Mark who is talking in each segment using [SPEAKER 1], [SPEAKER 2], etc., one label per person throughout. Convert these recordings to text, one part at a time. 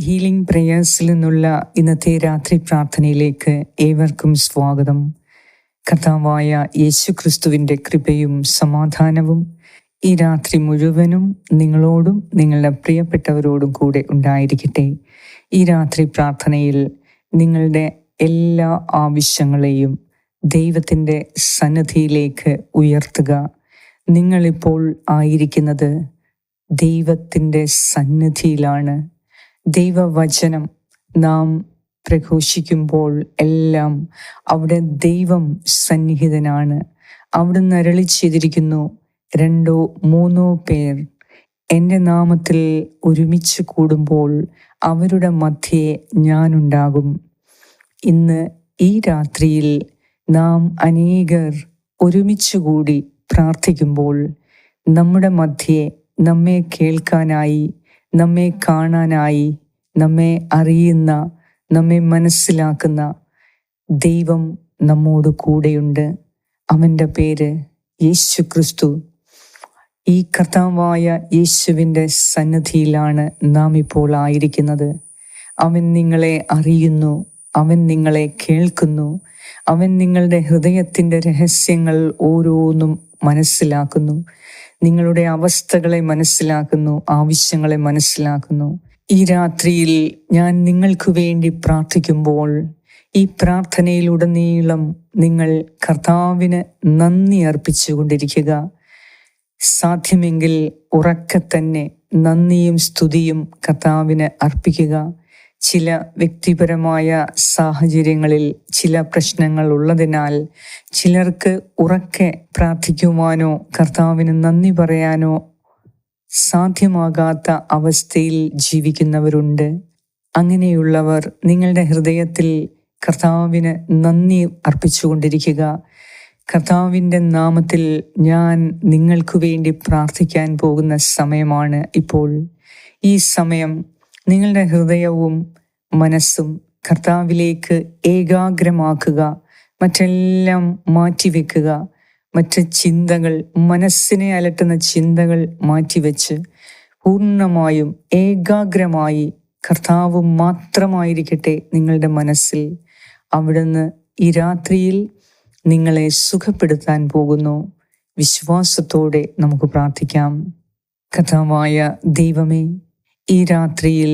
[SPEAKER 1] Healing പ്രേയേഴ്സിൽ നിന്നുള്ള ഇന്നത്തെ രാത്രി പ്രാർത്ഥനയിലേക്ക് ഏവർക്കും സ്വാഗതം. കർത്താവായ യേശു ക്രിസ്തുവിന്റെ കൃപയും സമാധാനവും ഈ രാത്രി മുഴുവനും നിങ്ങളോടും നിങ്ങളുടെ പ്രിയപ്പെട്ടവരോടും കൂടെ ഉണ്ടായിരിക്കട്ടെ. ഈ രാത്രി പ്രാർത്ഥനയിൽ നിങ്ങളുടെ എല്ലാ ആവശ്യങ്ങളെയും ദൈവത്തിന്റെ സന്നദ്ധിയിലേക്ക് ഉയർത്തുക. നിങ്ങളിപ്പോൾ ആയിരിക്കുന്നത് ദൈവത്തിന്റെ സന്നിധിയിലാണ്. ദൈവവചനം നാം പ്രഘോഷിക്കുമ്പോൾ എല്ലാം അവിടെ ദൈവം സന്നിഹിതനാണ്. അവിടുന്ന് അരളി ചെയ്തിരിക്കുന്നു രണ്ടോ മൂന്നോ പേർ. എന്റെ നാമത്തിൽ ഒരുമിച്ച് കൂടുമ്പോൾ അവരുടെ മധ്യേ ഞാനുണ്ടാകും. ഇന്ന് ഈ രാത്രിയിൽ നാം അനേകർ ഒരുമിച്ച് കൂടി പ്രാർത്ഥിക്കുമ്പോൾ നമ്മുടെ മധ്യേ നമ്മെ കേൾക്കാനായി നമ്മെ കാണാനായി നമ്മെ അറിയുന്ന നമ്മെ മനസ്സിലാക്കുന്ന ദൈവം നമ്മോട് കൂടെയുണ്ട്. അവന്റെ പേര് യേശു ക്രിസ്തു. ഈ കർത്താവായ യേശുവിന്റെ സന്നദ്ധിയിലാണ് നാം ഇപ്പോൾ ആയിരിക്കുന്നത്. അവൻ നിങ്ങളെ അറിയുന്നു അവൻ നിങ്ങളെ കേൾക്കുന്നു അവൻ നിങ്ങളുടെ ഹൃദയത്തിന്റെ രഹസ്യങ്ങൾ ഓരോന്നും മനസ്സിലാക്കുന്നു. നിങ്ങളുടെ അവസ്ഥകളെ മനസ്സിലാക്കുന്നു ആവശ്യങ്ങളെ മനസ്സിലാക്കുന്നു. ഈ രാത്രിയിൽ ഞാൻ നിങ്ങൾക്ക് വേണ്ടി പ്രാർത്ഥിക്കുമ്പോൾ ഈ പ്രാർത്ഥനയിലുടനീളം നിങ്ങൾ കർത്താവിന് നന്ദി അർപ്പിച്ചുകൊണ്ടിരിക്കുക. സാധ്യമെങ്കിൽ ഉറക്കെ തന്നെ നന്ദിയും സ്തുതിയും കർത്താവിന് അർപ്പിക്കുക. ചില വ്യക്തിപരമായ സാഹചര്യങ്ങളിൽ ചില പ്രശ്നങ്ങൾ ഉള്ളതിനാൽ ചിലർക്ക് ഉറക്കെ പ്രാർത്ഥിക്കുവാനോ കർത്താവിന് നന്ദി പറയാനോ സാധ്യമാകാത്ത അവസ്ഥയിൽ ജീവിക്കുന്നവരുണ്ട്. അങ്ങനെയുള്ളവർ നിങ്ങളുടെ ഹൃദയത്തിൽ കർത്താവിന് നന്ദി അർപ്പിച്ചുകൊണ്ടിരിക്കുക. കർത്താവിന്റെ നാമത്തിൽ ഞാൻ നിങ്ങൾക്കു വേണ്ടി പ്രാർത്ഥിക്കാൻ പോകുന്ന സമയമാണ് ഇപ്പോൾ. ഈ സമയം നിങ്ങളുടെ ഹൃദയവും മനസ്സും കർത്താവിലേക്ക് ഏകാഗ്രമാക്കുക മറ്റെല്ലാം മാറ്റിവെക്കുക മറ്റ് ചിന്തകൾ മനസ്സിനെ അലട്ടുന്ന ചിന്തകൾ മാറ്റിവെച്ച് പൂർണമായും ഏകാഗ്രമായി കർത്താവ് മാത്രമായിരിക്കട്ടെ നിങ്ങളുടെ മനസ്സിൽ. അവിടുന്ന് ഈ രാത്രിയിൽ നിങ്ങളെ സുഖപ്പെടുത്താൻ പോകുന്നു. വിശ്വാസത്തോടെ നമുക്ക് പ്രാർത്ഥിക്കാം. കഥാവായ ദൈവമേ ഈ രാത്രിയിൽ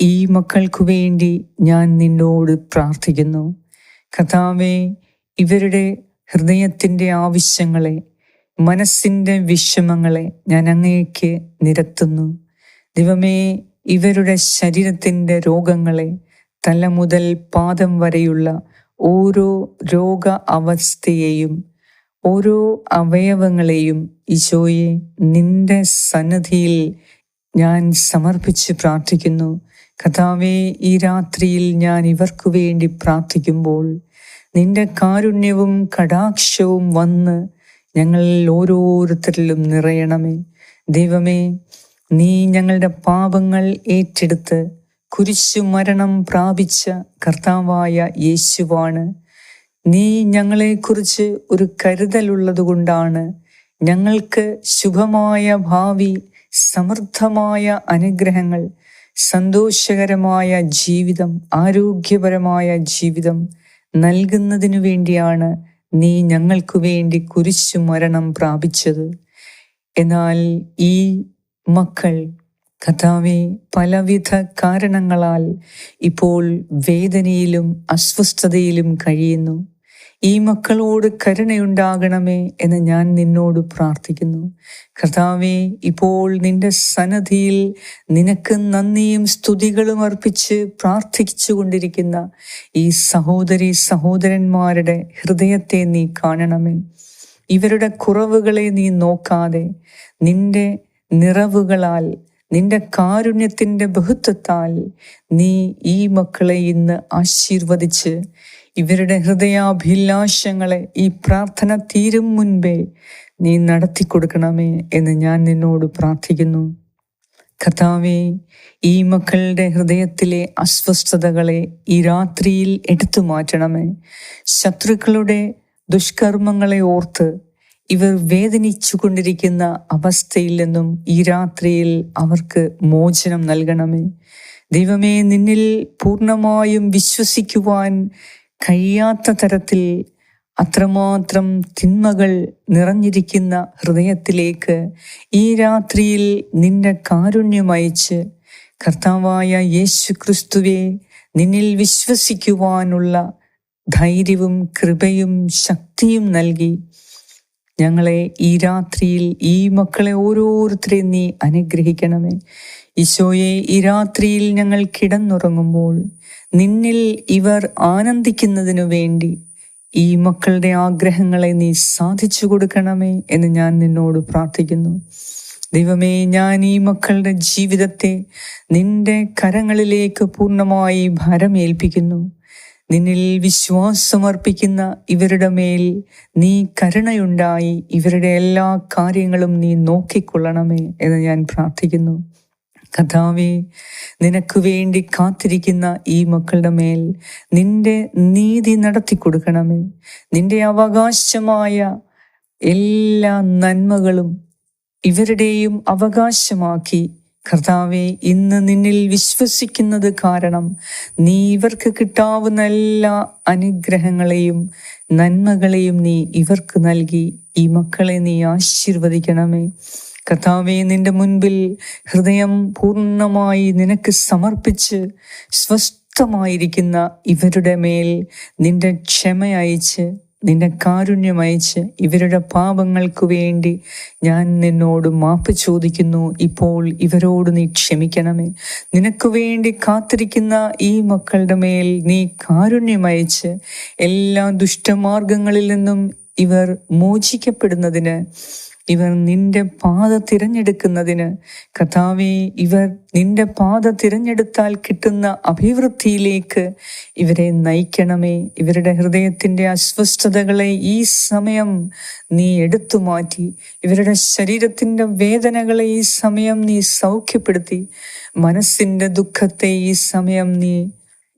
[SPEAKER 1] ഈ മക്കൾക്കു വേണ്ടി ഞാൻ നിന്നോട് പ്രാർത്ഥിക്കുന്നു. കഥാവെ ഇവരുടെ ഹൃദയത്തിന്റെ ആവശ്യങ്ങളെ മനസ്സിന്റെ വിഷമങ്ങളെ ഞാൻ അങ്ങേക്ക് നിരത്തുന്നു. ദൈവമേ ഇവരുടെ ശരീരത്തിന്റെ രോഗങ്ങളെ തല മുതൽ പാദം വരെയുള്ള ഓരോ രോഗ അവസ്ഥയെയും ഓരോ അവയവങ്ങളെയും ഈശോയെ നിന്റെ സന്നദ്ധിയിൽ ഞാൻ സമർപ്പിച്ച് പ്രാർത്ഥിക്കുന്നു. കഥാവേ ഈ രാത്രിയിൽ ഞാൻ ഇവർക്കു വേണ്ടി പ്രാർത്ഥിക്കുമ്പോൾ നിന്റെ കാരുണ്യവും കടാക്ഷവും വന്ന് ഞങ്ങളിൽ ഓരോരുത്തരിലും നിറയണമേ. ദൈവമേ നീ ഞങ്ങളുടെ പാപങ്ങൾ ഏറ്റെടുത്ത് കുരിശു മരണം പ്രാപിച്ച കർത്താവായ യേശുവാണ്. നീ ഞങ്ങളെക്കുറിച്ച് ഒരു കരുതലുള്ളതുകൊണ്ടാണ് ഞങ്ങൾക്ക് ശുഭമായ ഭാവി സമൃദ്ധമായ അനുഗ്രഹങ്ങൾ സന്തോഷകരമായ ജീവിതം ആരോഗ്യപരമായ ജീവിതം നൽകുന്നതിനു വേണ്ടിയാണ് നീ ഞങ്ങൾക്കു വേണ്ടി കുരിശു മരണം പ്രാപിച്ചത്. എന്നാൽ ഈ മക്കൾ കഥാവെ പലവിധ കാരണങ്ങളാൽ ഇപ്പോൾ വേദനയിലും അസ്വസ്ഥതയിലും കഴിയുന്നു. ഈ മക്കളോട് കരുണയുണ്ടാകണമേ എന്ന് ഞാൻ നിന്നോട് പ്രാർത്ഥിക്കുന്നു. കർത്താവെ ഇപ്പോൾ നിന്റെ സന്നദ്ധിയിൽ നിനക്ക് നന്ദിയും സ്തുതികളും അർപ്പിച്ച് പ്രാർത്ഥിച്ചു കൊണ്ടിരിക്കുന്ന ഈ സഹോദരി സഹോദരന്മാരുടെ ഹൃദയത്തെ നീ കാണണമേ. ഇവരുടെ കുറവുകളെ നീ നോക്കാതെ നിന്റെ നിറവുകളാൽ നിന്റെ കാരുണ്യത്തിന്റെ ബഹുത്വത്താൽ നീ ഈ മക്കളെ ഇന്ന് ആശീർവദിച്ച് ഇവരുടെ ഹൃദയാഭിലാഷങ്ങളെ ഈ പ്രാർത്ഥന തീരും മുൻപേ നീ നടത്തി കൊടുക്കണമേ എന്ന് ഞാൻ നിന്നോട് പ്രാർത്ഥിക്കുന്നു. കഥാവേ ഈ മക്കളുടെ ഹൃദയത്തിലെ അസ്വസ്ഥതകളെ ഈ രാത്രിയിൽ എടുത്തു മാറ്റണമേ. ശത്രുക്കളുടെ ദുഷ്കർമ്മങ്ങളെ ഓർത്ത് ഇവർ വേദനിച്ചു കൊണ്ടിരിക്കുന്ന അവസ്ഥയിൽ നിന്നും ഈ രാത്രിയിൽ അവർക്ക് മോചനം നൽകണമേ. ദൈവമേ നിന്നിൽ പൂർണമായും വിശ്വസിക്കുവാൻ കഴിയാത്ത തരത്തിൽ അത്രമാത്രം തിന്മകൾ നിറഞ്ഞിരിക്കുന്ന ഹൃദയത്തിലേക്ക് ഈ രാത്രിയിൽ നിന്റെ കാരുണ്യമയച്ച് കർത്താവായ യേശു ക്രിസ്തുവെ നിന്നിൽ വിശ്വസിക്കുവാനുള്ള ധൈര്യവും കൃപയും ശക്തിയും നൽകി. ഞങ്ങളെ ഈ രാത്രിയിൽ ഈ മക്കളെ ഓരോരുത്തരെയും നീ അനുഗ്രഹിക്കണമേ. ഈശോയെ ഈ രാത്രിയിൽ ഞങ്ങൾ കിടന്നുറങ്ങുമ്പോൾ നിന്നിൽ ഇവർ ആനന്ദിക്കുന്നതിനു വേണ്ടി ഈ മക്കളുടെ ആഗ്രഹങ്ങളെ നീ സാധിച്ചു കൊടുക്കണമേ എന്ന് ഞാൻ നിന്നോട് പ്രാർത്ഥിക്കുന്നു. ദൈവമേ ഞാൻ ഈ മക്കളുടെ ജീവിതത്തെ നിന്റെ കരങ്ങളിലേക്ക് പൂർണമായി ഭരമേൽപ്പിക്കുന്നു. നിന്നിൽ വിശ്വാസമർപ്പിക്കുന്ന ഇവരുടെ മേൽ നീ കരുണയുണ്ടായി. ഇവരുടെ എല്ലാ കാര്യങ്ങളും നീ നോക്കിക്കൊള്ളണമേ എന്ന് ഞാൻ പ്രാർത്ഥിക്കുന്നു. കഥാവേ നിനക്ക് വേണ്ടി കാത്തിരിക്കുന്ന ഈ മക്കളുടെ മേൽ നിന്റെ നീതി നടത്തി കൊടുക്കണമേ. നിന്റെ അവകാശമായ എല്ലാ നന്മകളും ഇവരുടെയും അവകാശമാക്കി. കർത്താവെ ഇന്ന് നിന്നിൽ വിശ്വസിക്കുന്നത് കാരണം നീ ഇവർക്ക് കിട്ടാവുന്ന എല്ലാ അനുഗ്രഹങ്ങളെയും നന്മകളെയും നീ ഇവർക്ക് നൽകി. ഈ മക്കളെ നീ ആശീർവദിക്കണമേ. കർത്താവെ നിന്റെ മുൻപിൽ ഹൃദയം പൂർണമായി നിനക്ക് സമർപ്പിച്ച് സ്വസ്ഥമായിരിക്കുന്ന ഇവരുടെ മേൽ നിന്റെ ക്ഷമ അയച്ച് നിന്റെ കാരുണ്യം അയച്ച് ഇവരുടെ പാപങ്ങൾക്ക് വേണ്ടി ഞാൻ നിന്നോട് മാപ്പ് ചോദിക്കുന്നു. ഇപ്പോൾ ഇവരോട് നീ ക്ഷമിക്കണമേ. നിനക്ക് വേണ്ടി കാത്തിരിക്കുന്ന ഈ മക്കളുടെ മേൽ നീ കാരുണ്യം അയച്ച് എല്ലാ ദുഷ്ടമാർഗങ്ങളിൽ നിന്നും ഇവർ മോചിക്കപ്പെടുന്നതിന് ഇവർ നിന്റെ പാത തിരഞ്ഞെടുക്കുന്നതിന്. കഥാവെ ഇവർ നിന്റെ പാത തിരഞ്ഞെടുത്താൽ കിട്ടുന്ന അഭിവൃദ്ധിയിലേക്ക് ഇവരെ നയിക്കണമേ. ഇവരുടെ ഹൃദയത്തിന്റെ അസ്വസ്ഥതകളെ ഈ സമയം നീ എടുത്തു മാറ്റി. ഇവരുടെ ശരീരത്തിന്റെ വേദനകളെ ഈ സമയം നീ സൗഖ്യപ്പെടുത്തി. മനസ്സിന്റെ ദുഃഖത്തെ ഈ സമയം നീ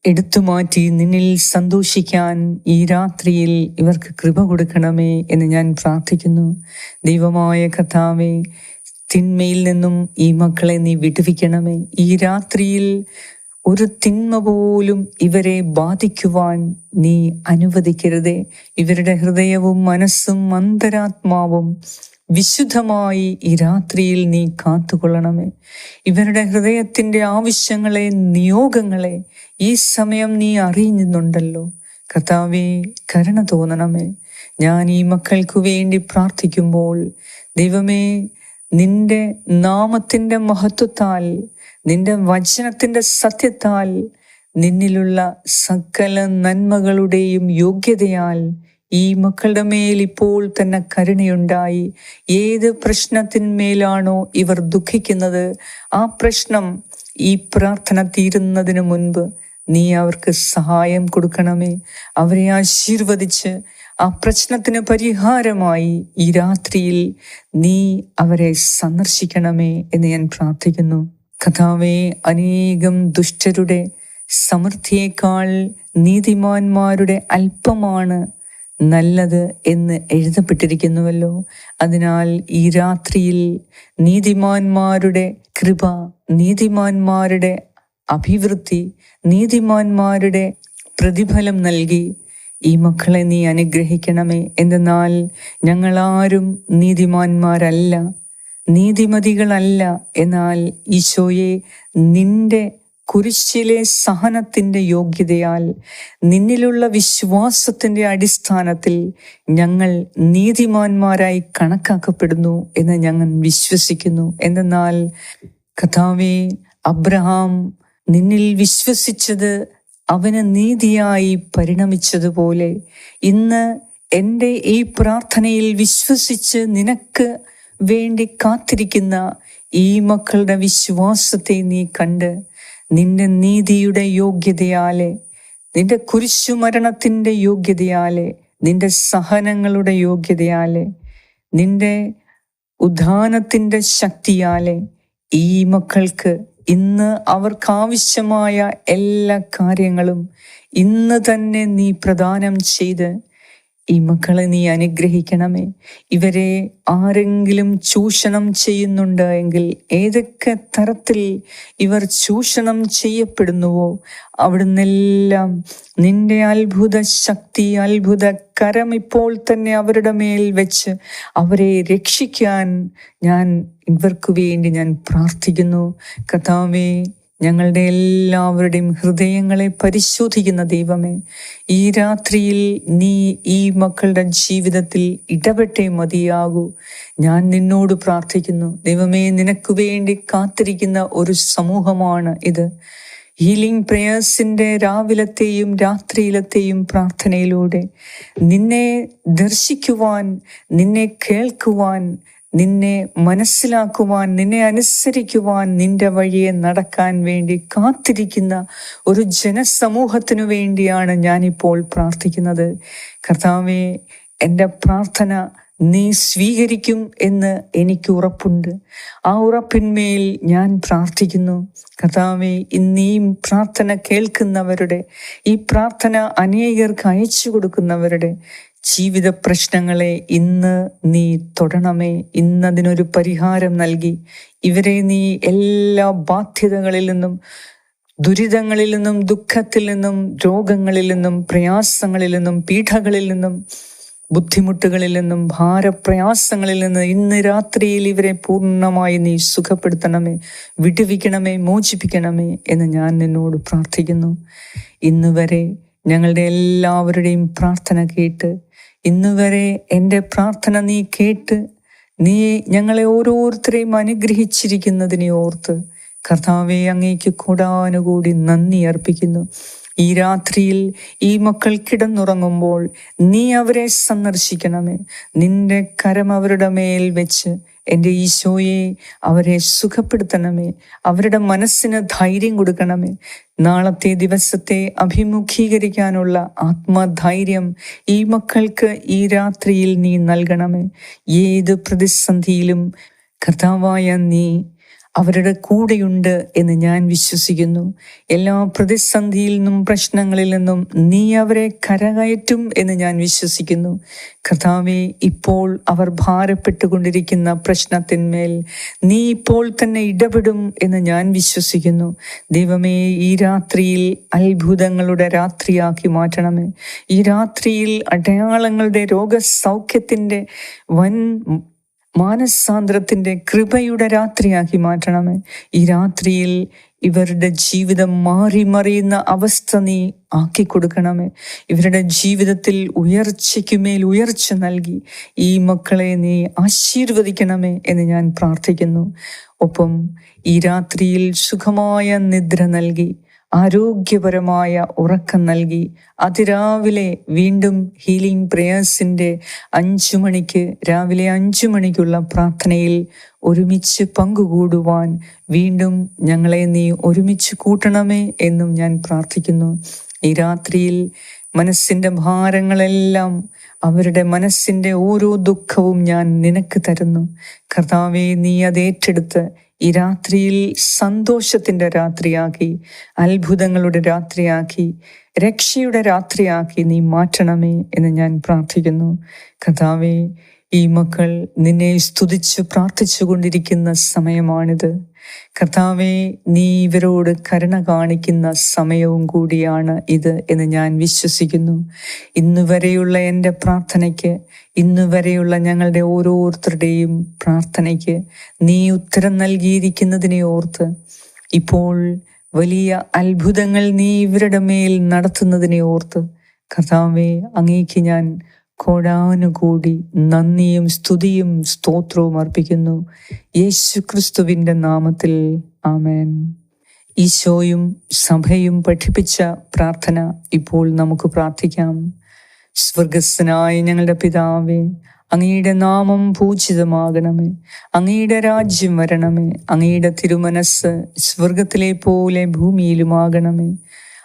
[SPEAKER 1] എടുത്തു മാറ്റി നിന്നിൽ സന്തോഷിക്കാൻ ഈ രാത്രിയിൽ ഇവർക്ക് കൃപ കൊടുക്കണമേ എന്ന് ഞാൻ പ്രാർത്ഥിക്കുന്നു. ദൈവമായ കഥാവേ തിന്മയിൽ നിന്നും ഈ മക്കളെ നീ വിടുവിക്കണമേ. ഈ രാത്രിയിൽ ഒരു തിന്മ പോലും ഇവരെ ബാധിക്കുവാൻ നീ അനുവദിക്കരുതേ. ഇവരുടെ ഹൃദയവും മനസ്സും അന്തരാത്മാവും വിശുദ്ധമായി ഈ രാത്രിയിൽ നീ കാത്തുകൊള്ളണമേ. ഇവരുടെ ഹൃദയത്തിന്റെ ആവശ്യങ്ങളെ നിയോഗങ്ങളെ ഈ സമയം നീ അറിയുന്നുണ്ടല്ലോ. കർത്താവേ കരുണ തോന്നണമേ. ഞാൻ ഈ മക്കൾക്കു വേണ്ടി പ്രാർത്ഥിക്കുമ്പോൾ ദൈവമേ നിന്റെ നാമത്തിന്റെ മഹത്വത്താൽ നിന്റെ വചനത്തിന്റെ സത്യത്താൽ നിന്നിലുള്ള സകല നന്മകളുടെയും യോഗ്യതയാൽ ഈ മക്കളുടെ മേൽ ഇപ്പോൾ തന്നെ കരുണയുണ്ടായി. ഏത് പ്രശ്നത്തിന്മേലാണോ ഇവർ ദുഃഖിക്കുന്നത് ആ പ്രശ്നം ഈ പ്രാർത്ഥന തീരുന്നതിന് മുൻപ് നീ അവർക്ക് സഹായം കൊടുക്കണമേ. അവരെ ആശീർവദിച്ച് ആ പ്രശ്നത്തിന് പരിഹാരമായി ഈ രാത്രിയിൽ നീ അവരെ സന്ദർശിക്കണമേ എന്ന് ഞാൻ പ്രാർത്ഥിക്കുന്നു. കഥാവേ അനേകം ദുഷ്ടരുടെ സമൃദ്ധിയേക്കാൾ നീതിമാന്മാരുടെ അല്പമാണ് നല്ലത് എന്ന് എഴുതപ്പെട്ടിരിക്കുന്നുവല്ലോ. അതിനാൽ ഈ രാത്രിയിൽ നീതിമാന്മാരുടെ കൃപ നീതിമാന്മാരുടെ അഭിവൃദ്ധി നീതിമാന്മാരുടെ പ്രതിഫലം നൽകി ഈ മക്കളെ നീ അനുഗ്രഹിക്കണമേ. എന്തെന്നാൽ ഞങ്ങളാരും നീതിമാന്മാരല്ല നീതിമതികളല്ല. എന്നാൽ ഈശോയെ നിന്റെ കുരിശിലെ സഹനത്തിന്റെ യോഗ്യതയാൽ നിന്നിലുള്ള വിശ്വാസത്തിന്റെ അടിസ്ഥാനത്തിൽ ഞങ്ങൾ നീതിമാന്മാരായി കണക്കാക്കപ്പെടുന്നു എന്ന് ഞങ്ങൾ വിശ്വസിക്കുന്നു. എന്തെന്നാൽ കഥാവെ അബ്രഹാം നിന്നിൽ വിശ്വസിച്ചത് അവന് നീതിയായി പരിണമിച്ചതുപോലെ ഇന്ന് എന്റെ ഈ പ്രാർത്ഥനയിൽ വിശ്വസിച്ച് നിനക്ക് വേണ്ടി കാത്തിരിക്കുന്ന ഈ മക്കളുടെ വിശ്വാസത്തെ നീ കണ്ട് നിന്റെ നീതിയുടെ യോഗ്യതയാലെ നിന്റെ കുരിശുമരണത്തിന്റെ യോഗ്യതയാലെ നിന്റെ സഹനങ്ങളുടെ യോഗ്യതയാലെ നിന്റെ ഉദ്ധാനത്തിന്റെ ശക്തിയാലെ ഈ മക്കൾക്ക് ഇന്ന് അവർക്കാവശ്യമായ എല്ലാ കാര്യങ്ങളും ഇന്ന് തന്നെ നീ പ്രദാനം ചെയ്ത് ഈ മക്കളെ നീ അനുഗ്രഹിക്കണമേ. ഇവരെ ആരെങ്കിലും ചൂഷണം ചെയ്യുന്നുണ്ട് എങ്കിൽ ഏതൊക്കെ തരത്തിൽ ഇവർ ചൂഷണം ചെയ്യപ്പെടുന്നുവോ അവിടുന്നെല്ലാം നിന്റെ അത്ഭുത ശക്തി അത്ഭുത കരം ഇപ്പോൾ തന്നെ അവരുടെ മേൽ വെച്ച് അവരെ രക്ഷിക്കാൻ ഞാൻ ഇവർക്ക് വേണ്ടി ഞാൻ പ്രാർത്ഥിക്കുന്നു. കഥാവേ ഞങ്ങളുടെ എല്ലാവരുടെയും ഹൃദയങ്ങളെ പരിശോധിക്കുന്ന ദൈവമേ ഈ രാത്രിയിൽ നീ ഈ മക്കളുടെ ജീവിതത്തിൽ ഇടപെട്ടേ മതിയാകൂ. ഞാൻ നിന്നോട് പ്രാർത്ഥിക്കുന്നു. ദൈവമേ നിനക്ക് വേണ്ടി കാത്തിരിക്കുന്ന ഒരു സമൂഹമാണ് ഇത്. ഹീലിംഗ് പ്രേയേഴ്സിന്റെ രാവിലത്തെയും രാത്രിയിലത്തെയും പ്രാർത്ഥനയിലൂടെ നിന്നെ ദർശിക്കുവാൻ നിന്നെ കേൾക്കുവാൻ നിന്നെ മനസ്സിലാക്കുവാൻ നിന്നെ അനുസരിക്കുവാൻ നിന്റെ വഴിയെ നടക്കാൻ വേണ്ടി കാത്തിരിക്കുന്ന ഒരു ജനസമൂഹത്തിനു വേണ്ടിയാണ് ഞാനിപ്പോൾ പ്രാർത്ഥിക്കുന്നത്. കർത്താവെ എന്റെ പ്രാർത്ഥന നീ സ്വീകരിക്കും എന്ന് എനിക്ക് ഉറപ്പുണ്ട്. ആ ഉറപ്പിന്മേൽ ഞാൻ പ്രാർത്ഥിക്കുന്നു. കർത്താവെ ഇന്നീം പ്രാർത്ഥന കേൾക്കുന്നവരുടെ ഈ പ്രാർത്ഥന അനേകർക്ക് അയച്ചു കൊടുക്കുന്നവരുടെ ജീവിത പ്രശ്നങ്ങളെ ഇന്ന് നീ തൊടണമേ. ഇന്നതിനൊരു പരിഹാരം നൽകി. ഇവരെ നീ എല്ലാ ബാധ്യതകളിൽ നിന്നും ദുരിതങ്ങളിൽ നിന്നും ദുഃഖത്തിൽ നിന്നും രോഗങ്ങളിൽ നിന്നും പ്രയാസങ്ങളിൽ നിന്നും പീഠകളിൽ നിന്നും ബുദ്ധിമുട്ടുകളിൽ നിന്നും ഭാരപ്രയാസങ്ങളിൽ നിന്ന് ഇന്ന് രാത്രിയിൽ ഇവരെ പൂർണമായി നീ സുഖപ്പെടുത്തണമേ. വിടുവിക്കണമേ മോചിപ്പിക്കണമേ എന്ന് ഞാൻ നിന്നോട് പ്രാർത്ഥിക്കുന്നു. ഇന്ന് വരെ ഞങ്ങളുടെ എല്ലാവരുടെയും പ്രാർത്ഥന കേട്ട് ഇന്ന് വരെ എന്റെ പ്രാർത്ഥന നീ കേട്ട് നീ ഞങ്ങളെ ഓരോരുത്തരെയും അനുഗ്രഹിച്ചിരിക്കുന്നതിനെ ഓർത്ത് കർത്താവെ അങ്ങേക്ക് കൂടാനുകൂടി നന്ദി അർപ്പിക്കുന്നു. ഈ രാത്രിയിൽ ഈ മക്കൾ കിടന്നുറങ്ങുമ്പോൾ നീ അവരെ സന്ദർശിക്കണമേ. നിന്റെ കരം അവരുടെ മേൽ വെച്ച് എന്റെ ഈശോയെ അവരെ സുഖപ്പെടുത്തണമേ. അവരുടെ മനസ്സിന് ധൈര്യം കൊടുക്കണമേ. നാളത്തെ ദിവസത്തെ അഭിമുഖീകരിക്കാനുള്ള ആത്മധൈര്യം ഈ മക്കൾക്ക് ഈ രാത്രിയിൽ നീ നൽകണമേ. ഏത് പ്രതിസന്ധിയിലും കർത്താവായ നീ അവരുടെ കൂടെയുണ്ട് എന്ന് ഞാൻ വിശ്വസിക്കുന്നു. എല്ലാ പ്രതിസന്ധിയിൽ നിന്നും പ്രശ്നങ്ങളിൽ നിന്നും നീ അവരെ കരകയറ്റും എന്ന് ഞാൻ വിശ്വസിക്കുന്നു. കർത്താവെ ഇപ്പോൾ അവർ ഭാരപ്പെട്ടുകൊണ്ടിരിക്കുന്ന പ്രശ്നത്തിന്മേൽ നീ ഇപ്പോൾ തന്നെ ഇടപെടും എന്ന് ഞാൻ വിശ്വസിക്കുന്നു. ദൈവമേ ഈ രാത്രിയിൽ അത്ഭുതങ്ങളുടെ രാത്രിയാക്കി മാറ്റണമേ. ഈ രാത്രിയിൽ അടയാളങ്ങളുടെ രോഗസൗഖ്യത്തിന്റെ വൻ മാനസാന്ദ്രത്തിന്റെ കൃപയുടെ രാത്രിയാക്കി മാറ്റണമേ. ഈ രാത്രിയിൽ ഇവരുടെ ജീവിതം മാറി മറിയുന്ന അവസ്ഥ നീ ആക്കി കൊടുക്കണമേ. ഇവരുടെ ജീവിതത്തിൽ ഉയർച്ചയ്ക്കുമേൽ ഉയർച്ച നൽകി ഈ മക്കളെ നീ ആശീർവദിക്കണമേ എന്ന് ഞാൻ പ്രാർത്ഥിക്കുന്നു. ഒപ്പം ഈ രാത്രിയിൽ സുഖമായ നിദ്ര നൽകി ആരോഗ്യപരമായ ഉറക്കം നൽകി. അതിരാവിലെ വീണ്ടും ഹീലിംഗ് പ്രേയേഴ്സിന്റെ അഞ്ചു മണിക്ക് രാവിലെ അഞ്ചു മണിക്കുള്ള പ്രാർത്ഥനയിൽ ഒരുമിച്ച് പങ്കുകൂടുവാൻ വീണ്ടും ഞങ്ങളെ നീ ഒരുമിച്ച് കൂട്ടണമേ എന്നും ഞാൻ പ്രാർത്ഥിക്കുന്നു. ഈ രാത്രിയിൽ മനസ്സിന്റെ ഭാരങ്ങളെല്ലാം അവരുടെ മനസ്സിന്റെ ഓരോ ദുഃഖവും ഞാൻ നിനക്ക് തരുന്നു. കർത്താവെ നീ അത് ഏറ്റെടുത്ത് ഈ രാത്രിയിൽ സന്തോഷത്തിന്റെ രാത്രിയാക്കി അത്ഭുതങ്ങളുടെ രാത്രിയാക്കി രക്ഷയുടെ രാത്രിയാക്കി നീ മാറ്റണമേ എന്ന് ഞാൻ പ്രാർത്ഥിക്കുന്നു. കഥാവേ ഈ മക്കൾ നിന്നെ സ്തുതിച്ച് പ്രാർത്ഥിച്ചു കൊണ്ടിരിക്കുന്ന സമയമാണിത്. കർത്താവെ നീ ഇവരോട് കരുണ കാണിക്കുന്ന സമയവും കൂടിയാണ് ഇത് എന്ന് ഞാൻ വിശ്വസിക്കുന്നു. ഇന്നു വരെയുള്ള എന്റെ പ്രാർത്ഥനയ്ക്ക് ഇന്നു വരെയുള്ള ഞങ്ങളുടെ ഓരോരുത്തരുടെയും പ്രാർത്ഥനയ്ക്ക് നീ ഉത്തരം നൽകിയിരിക്കുന്നതിനെ ഓർത്ത് ഇപ്പോൾ വലിയ അത്ഭുതങ്ങൾ നീ ഇവരുടെ മേൽ നടത്തുന്നതിനെ ഓർത്ത് കർത്താവെ അങ്ങേക്ക് ഞാൻ കോടാനുകൂടി നന്ദിയും സ്തുതിയും സ്തോത്രവും അർപ്പിക്കുന്നു. യേശു ക്രിസ്തുവിന്റെ നാമത്തിൽ ആമേൻ. ഈശോയും സഭയും പഠിപ്പിച്ച പ്രാർത്ഥന ഇപ്പോൾ നമുക്ക് പ്രാർത്ഥിക്കാം. സ്വർഗസ്സനായ ഞങ്ങളുടെ പിതാവേ അങ്ങയുടെ നാമം പൂജിതമാകണമേ. അങ്ങയുടെ രാജ്യം വരണമേ. അങ്ങയുടെ തിരുമനസ് സ്വർഗത്തിലെ പോലെ ഭൂമിയിലുമാകണമേ.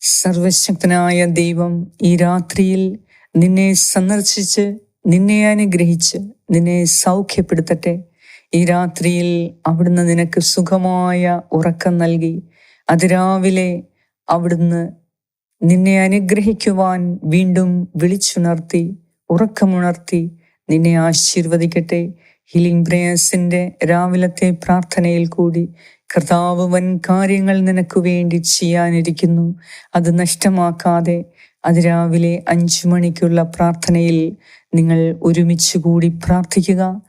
[SPEAKER 1] സർവശക്തനായ ദൈവം ഈ രാത്രിയിൽ നിന്നെ സന്ദർശിച്ച് നിന്നെ അനുഗ്രഹിച്ച് നിന്നെ സൗഖ്യപ്പെടുത്തട്ടെ. ഈ രാത്രിയിൽ അവിടുന്ന് നിനക്ക് സുഖമായ ഉറക്കം നൽകി. അതിരാവിലെ അവിടുന്ന് നിന്നെ അനുഗ്രഹിക്കുവാൻ വീണ്ടും വിളിച്ചുണർത്തി ഉറക്കമുണർത്തി നിന്നെ ആശീർവദിക്കട്ടെ. ഹീലിംഗ് പ്രേയേഴ്സിന്റെ രാവിലത്തെ പ്രാർത്ഥനയിൽ കൂടി കർത്താവ് വൻ കാര്യങ്ങൾ നിനക്ക് വേണ്ടി ചെയ്യാനിരിക്കുന്നു. അത് നഷ്ടമാക്കാതെ അതിരാവിലെ അഞ്ചു മണിക്കുള്ള പ്രാർത്ഥനയിൽ നിങ്ങൾ ഒരുമിച്ച് കൂടി പ്രാർത്ഥിക്കുക.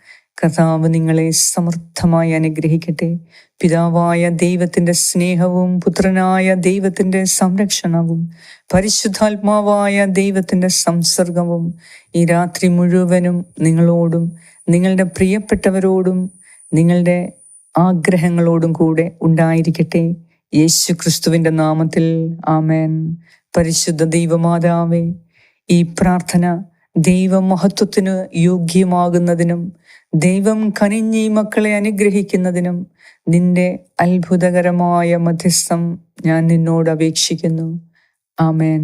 [SPEAKER 1] കർത്താവ് നിങ്ങളെ സമർത്ഥമായി അനുഗ്രഹിക്കട്ടെ. പിതാവായ ദൈവത്തിന്റെ സ്നേഹവും പുത്രനായ ദൈവത്തിന്റെ സംരക്ഷണവും പരിശുദ്ധാത്മാവായ ദൈവത്തിന്റെ സംസർഗവും ഈ രാത്രി മുഴുവനും നിങ്ങളോടും നിങ്ങളുടെ പ്രിയപ്പെട്ടവരോടും നിങ്ങളുടെ ആഗ്രഹങ്ങളോടും കൂടെ ഉണ്ടായിരിക്കട്ടെ. യേശു ക്രിസ്തുവിന്റെ നാമത്തിൽ. ആമേൻ. പരിശുദ്ധ ദൈവമാതാവേ ഈ പ്രാർത്ഥന ദൈവമഹത്വത്തിന് യോഗ്യമാകുന്നതിനും ദൈവം കനിഞ്ഞി മക്കളെ അനുഗ്രഹിക്കുന്നതിനും നിന്റെ അത്ഭുതകരമായ മധ്യസ്ഥം ഞാൻ നിന്നോട് അപേക്ഷിക്കുന്നു. ആമേൻ.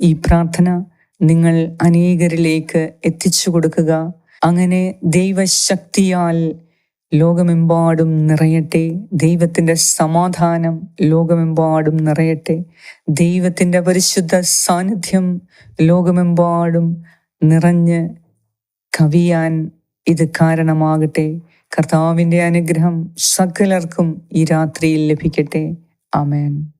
[SPEAKER 1] ഈ പ്രാർത്ഥന നിങ്ങൾ അനേകരിലേക്ക് എത്തിച്ചു കൊടുക്കുക. അങ്ങനെ ദൈവശക്തിയാൽ ലോകമെമ്പാടും നിറയട്ടെ. ദൈവത്തിന്റെ സമാധാനം ലോകമെമ്പാടും നിറയട്ടെ. ദൈവത്തിന്റെ പരിശുദ്ധ സാന്നിധ്യം ലോകമെമ്പാടും നിറഞ്ഞ് കവിയാൻ ഇത് കാരണമാകട്ടെ. കർത്താവിന്റെ അനുഗ്രഹം സകലർക്കും ഈ രാത്രിയിൽ ലഭിക്കട്ടെ. ആമേൻ.